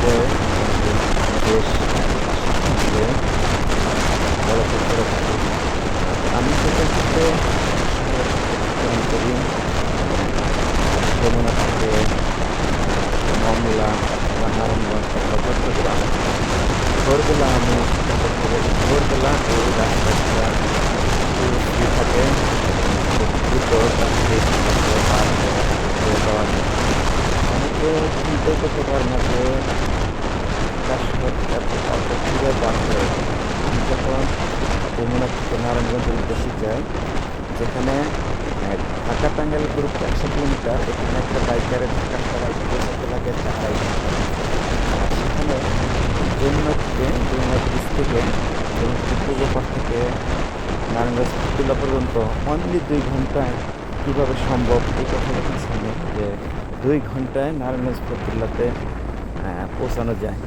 যে দেশ যে চলাচল করে থাকে আমি সেটা থেকে ভ্রমণ করি যমুনা থেকে মংলা বা নারায়ণগঞ্জ বা চট্টগ্রাম ভোরবেলা আমি চেষ্টা করতে পারি ভোরবেলা এই রাস্তাটা একটু free থাকে খুব দ্রুত ট্রাফিক পার হয়ে যাওয়া যায় অনেকে চিন্তা করতে পারে না যে চারশো এত অল্প দূরে বাস রয়েছে আমি যখন থেকে নারায়ণগঞ্জের উদ্দেশ্যে যাই যেখানে ঢাকা টাঙ্গাইল গ্রুপ একশো কিলোমিটার, এখানে একটা বাইকারের ঢাকা সবাই পৌঁছাতে লাগে আর সেখানে যমুনা থেকে এবং পূর্ব থেকে নারায়ণগঞ্জ পর্যন্ত অনলি দুই ঘন্টায় কীভাবে সম্ভব, এই যে দুই ঘন্টায় নারায়ণগঞ্জ ফতুল্লাতে পৌঁছানো যায়।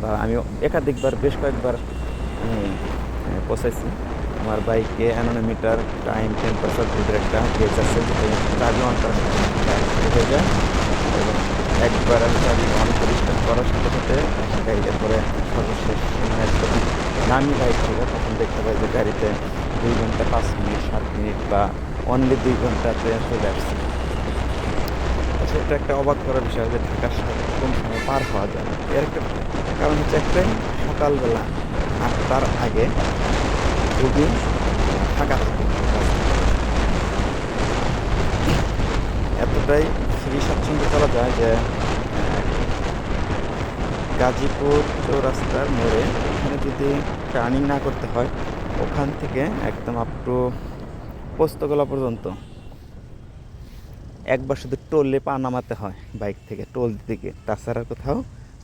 বা আমি একাধিকবার, বেশ কয়েকবার আমি পৌঁছাইছি। আমার বাইকে অ্যানোমিটার টাইম, টেম্পারেচার দুধের একটা গেজ আছে চাবি অন করার সাথে সাথে হয়ে এবং একবার আমি চাবি অন করি করার সাথে সাথে গাড়িটার পরে সর্বশেষ মানে যখন নামি বাইক থেকে তখন দেখতে পাই যে গাড়িতে দুই ঘণ্টা, পাঁচ মিনিট, সাত মিনিট বা অনলি দুই ঘন্টাতে চলে আসছে। আচ্ছা এটা একটা অবাক করার বিষয় যে ঢাকার শহরে কোন সময় পার হওয়া যায়। এর একটা কারণ হচ্ছে একটাই, সকালবেলা আটটার আগে খুবই ফাঁকা থাকে। এতটাই ফ্রি স্বাচ্ছন্দ্য করা যায় যে, গাজীপুর চৌরাস্তার মোড়ে এখানে যদি টার্নিং না করতে হয়, ওখান থেকে একদম আপ টু পোস্তগোলা পর্যন্ত। একবার শুধু টোলে পা নামাতে হয় বাইক থেকে টোল দিকে তাছাড়া কোথাও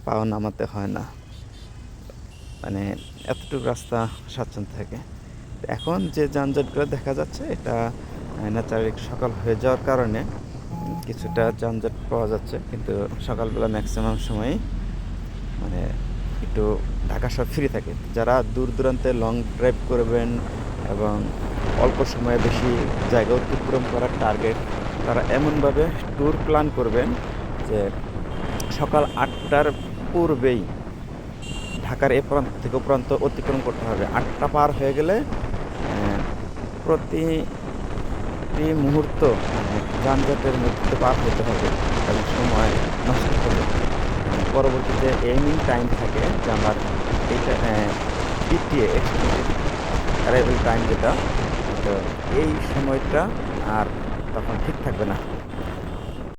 পাও নামাতে হয় না। মানে এতটুকু রাস্তা স্বাচ্ছন্দ্য থাকে। এখন যে যানজটগুলো দেখা যাচ্ছে, এটা ন্যাচারালি সকাল হয়ে যাওয়ার কারণে কিছুটা যানজট পাওয়া যাচ্ছে। কিন্তু সকালবেলা ম্যাক্সিমাম সময়ই মানে একটু ঢাকা সব ফ্রি থাকে। যারা দূর দূরান্তে লং ড্রাইভ করবেন এবং অল্প সময়ে বেশি জায়গা অতিক্রম করার টার্গেট তারা এমনভাবে ট্যুর প্ল্যান করবেন যে সকাল আটটার পূর্বেই ঢাকার এ প্রান্ত থেকে প্রান্ত অতিক্রম করতে হবে। আটটা পার হয়ে গেলে আহ, প্রতি প্রতি মুহূর্ত মানে যানজটের মধ্যে পার হতে হবে এবং সময় নষ্ট হবে। পরবর্তীতে এমিং টাইম থাকে যে আমার এইটা পিটিএ অ্যারাইভেল টাইম যেটা তো এই সময়টা আর তখন ঠিক থাকবে না।